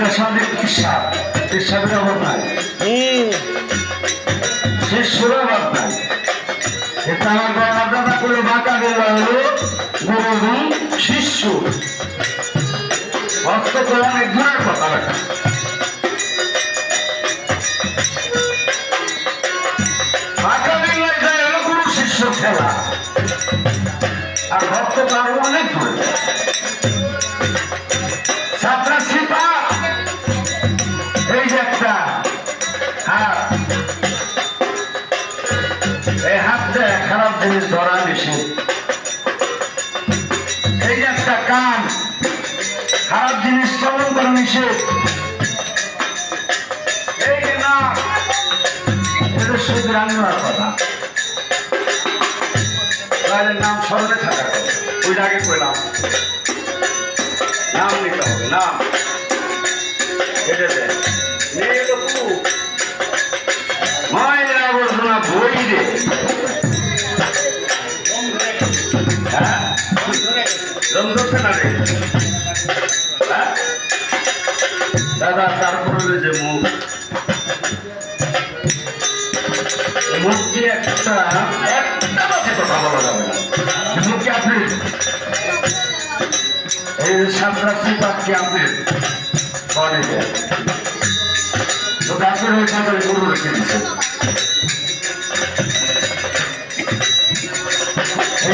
চোখের কি সাপ সে সাপের অভাব নাই। সে সুর অভাব নাই। এটা আমার করে বাঁকা দেওয়া শিষ্য। ভক্ত কল্যাণ এক ধরনের কথা লেখা খেলা আর ভক্ত তার অনেক দূরে এই হাতটা খারাপ জিনিস ধরা নিষেধ এই একটা কান, খারাপ জিনিস শ্রবণ করা নিষেধ না, এটা শুধু রান্নার নাম স্মরণে কথা ওই আগে কইলাম। নাম নিতে হবে, নাম। এটা দেয় বই হ্যাঁ? হ্যাঁ? দাদা, তারপরে যে মুখ। মুখ দিয়ে একটা একটা বাজে কথা বলা যাবে না। মুখ কি আপনি এই সিপাত কি আপনি দেয় তো ডাক্তার হয়ে সাঁতারে গরু রেখে দিচ্ছে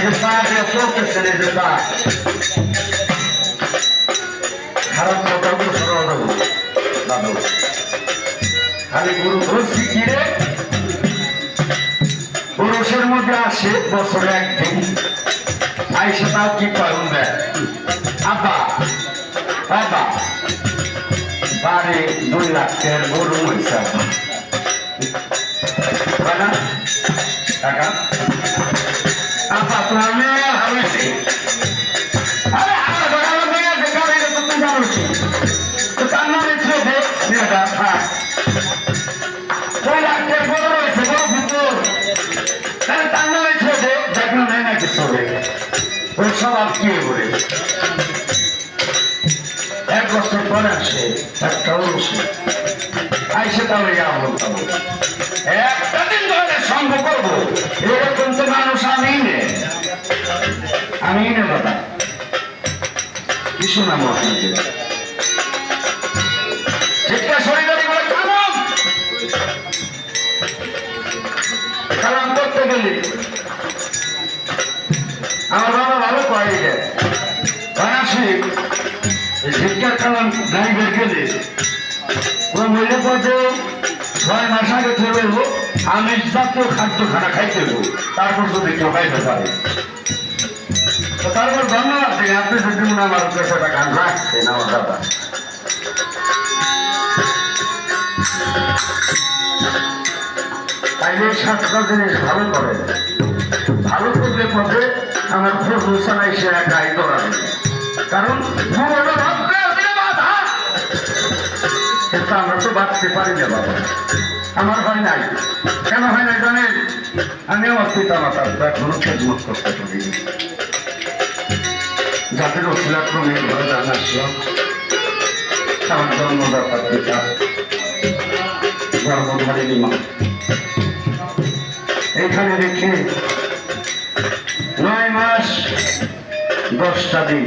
এই যে পা দিয়ে চলতেছেন এই যে পা খারাপ কথাগুলো সরাও দেবো দাদু খালি গরু কি রে? পুরুষের মধ্যে আসে বছরে একদিন। আইসে তাও কি পারুন দেয় আব্বা বাবা বাড়ি দুই লাখ টাকার গরু হয়েছে আব্বা? টাকা? এক বছর পরে আসে একটা অনুষ্ঠান আইসে তাহলে একটা দিন ধরে সঙ্গ করব। এরকম তো মানুষ আমি আমি দাদা কি শোনাবো আপনাকে চিৎকার শরীর বলে, কালাম! কালাম করতে গেলে। আমার বাবা ভালো করে যায় শিক্ষা কালাম নাই বের গেলে। ও মহিলা পর্যন্ত ছয় মাস আগে চলে এলো আমি জাতীয় খাদ্য খানা খাইতে তারপর যদি কেউ খাইতে পারে। তারপর ধন্যবাদ দিই। আপনি যদি মনে আমার পেশাটা গান রাখছেন আমার দাদা। তাইলে সাতটা জিনিস ভালো করে। ভালো করলে পথে আমার প্রফেশন এসে গাই করাবে কারণ বাধা কিন্তু আমরা তো বাঁচতে পারি না বাবা। আমার হয় নাই। কেন হয় না জানেন? আমি আমার পিতা মাতার এখনও খেদমত করতে পারি যাদের অশিলাক্রমে ঘরে জানাচ্ছিলাম আমার জন্মদাতা পিতা জন্মধারিণী মা। এখানে রেখে নয় মাস দশটা দিন।